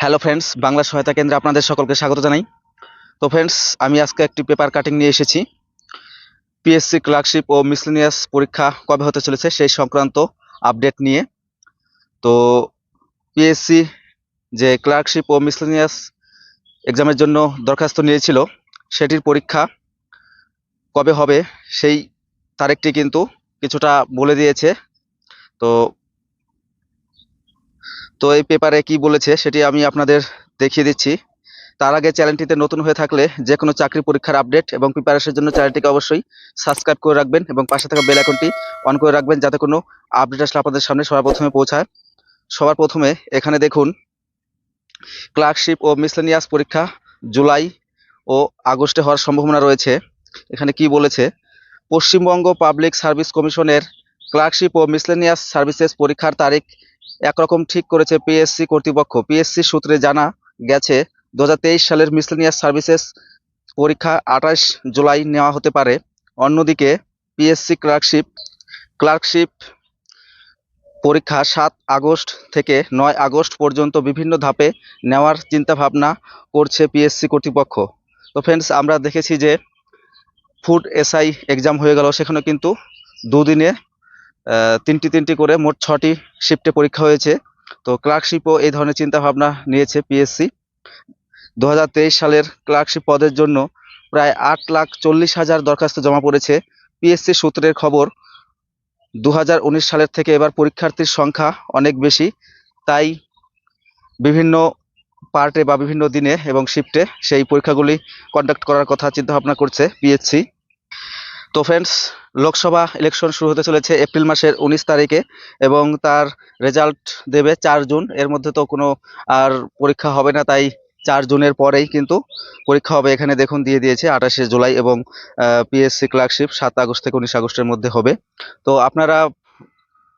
Hello friends Bangla সহায়তা কেন্দ্রে আপনাদের সকলকে স্বাগত জানাই। তো ফ্রেন্ডস আমি আজকে একটি পেপার কাটিং নিয়ে এসেছি। পিএসসি ক্লার্কশিপ ও মিসলিনিয়াস পরীক্ষা কবে হতে চলেছে সেই সংক্রান্ত আপডেট নিয়ে। তো পিএসসি যে ক্লার্কশিপ ও মিসলিনিয়াস এক্সামের জন্য দরখাস্ত নিয়েছিল, সেটির পরীক্ষা কবে হবে সেই তারিখটি কিন্তু কিছুটা বলে দিয়েছে। তো তো এই পেপারে কি বলেছে সেটি আমি আপনাদের দেখিয়ে দিচ্ছি। তার আগে চ্যানেলটিতে নতুন হয়ে থাকলে যে কোনো চাকরি পরীক্ষার আপডেট এবং প্রিপারেশনের জন্য চ্যানেলটিকে অবশ্যই সাবস্ক্রাইব করে রাখবেন এবং পাশে থাকা বেল আইকনটি অন করে রাখবেন যাতে কোনো আপডেট আসলে আপনাদের সামনে সবার প্রথমে পৌঁছায়। সবার প্রথমে এখানে দেখুন ক্লার্কশিপ ও মিসলেনিয়াস পরীক্ষা জুলাই ও আগস্টে হওয়ার সম্ভাবনা রয়েছে। এখানে কি বলেছে? পশ্চিমবঙ্গ পাবলিক সার্ভিস কমিশনের ক্লার্কশিপ ও মিসলেনিয়াস সার্ভিসেস পরীক্ষার তারিখ একরকম ঠিক করেছে পিএসসি কর্তৃপক্ষ। পিএসসি সূত্রে জানা গেছে দু হাজার তেইশ সালের মিসলেনিয়াস সার্ভিসেস পরীক্ষা আঠাশ জুলাই নেওয়া হতে পারে। অন্যদিকে পিএসসি ক্লার্কশিপ ক্লার্কশিপ পরীক্ষা সাত আগস্ট থেকে নয় আগস্ট পর্যন্ত বিভিন্ন ধাপে নেওয়ার চিন্তাভাবনা করছে পিএসসি কর্তৃপক্ষ। তো ফ্রেন্ডস আমরা দেখেছি যে ফুড এসআই এক্সাম হয়ে গেল। সেখানে কিন্তু দুদিনে তিনটি তিনটি করে মোট ছটি শিফটে পরীক্ষা হয়েছে। তো ক্লার্কশিপও এই ধরনের চিন্তা ভাবনা নিয়েছে পিএসসি দু হাজার তেইশ সালের ক্লার্কশিপ পদের জন্য প্রায় আট লাখ চল্লিশ হাজার দরখাস্ত জমা পড়েছে। পিএসসি সূত্রের খবর দু হাজার উনিশ সালের থেকে এবার পরীক্ষার্থীর সংখ্যা অনেক বেশি। তাই বিভিন্ন পার্টে বা বিভিন্ন দিনে এবং শিফটে সেই পরীক্ষাগুলি কন্ডাক্ট করার কথা চিন্তাভাবনা করছে পিএসসি তো ফ্রেন্ডস লোকসভা ইলেকশন শুরু হতে চলেছে এপ্রিল মাসের উনিশ তারিখে এবং তার রেজাল্ট দেবে চার জুন। এর মধ্যে তো কোনো আর পরীক্ষা হবে না, তাই চার জুনের পরেই কিন্তু পরীক্ষা হবে। এখানে দেখুন, দিয়ে দিয়েছে আঠাশে জুলাই এবং পিএসসি ক্লার্কশিপ সাত আগস্ট থেকে উনিশ আগস্টের মধ্যে হবে। তো আপনারা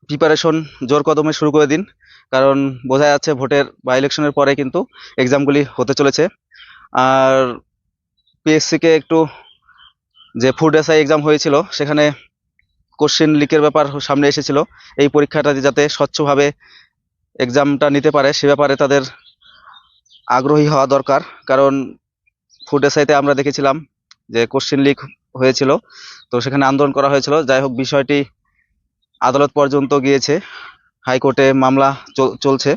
প্রিপারেশন জোর কদমে শুরু করে দিন, কারণ বোঝা যাচ্ছে ভোটের বা ইলেকশনের পরে কিন্তু এক্সামগুলি হতে চলেছে। আর পিএসসিকে একটু যে ফুড এসআই এক্সাম হয়েছিল, সেখানে কোশ্চেন লিকের ব্যাপার সামনে এসেছিল। এই পরীক্ষাটা যাতে স্বচ্ছভাবে এক্সামটা নিতে পারে, সে ব্যাপারে তাদের আগ্রহী হওয়া দরকার। কারণ ফুড এসআইতে আমরা দেখেছিলাম যে কোশ্চেন লিক হয়েছিল, তো সেখানে আন্দোলন করা হয়েছিল। যাই হোক, বিষয়টি আদালত পর্যন্ত গিয়েছে, হাইকোর্টে মামলা চল- চলছে।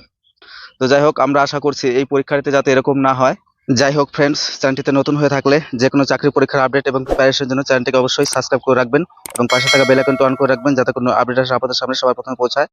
তো যাই হোক, আমরা আশা করছি এই পরীক্ষাটিতে যাতে এরকম না হয়। যাই হোক ফ্রেন্ডস চ্যানেলটিতে নতুন হয়ে থাকলে যে কোনো চাকরি পরীক্ষার আপডেট এবং প্রিপারেশনের জন্য চ্যানেলটিকে অবশ্যই সাবস্ক্রাইব করে রাখবেন এবং পাশে থাকা বেল আইকনটি অন করে রাখবেন যাতে কোনো আপডেট আসে আপনাদের সামনে সবার প্রথমে পৌঁছায়।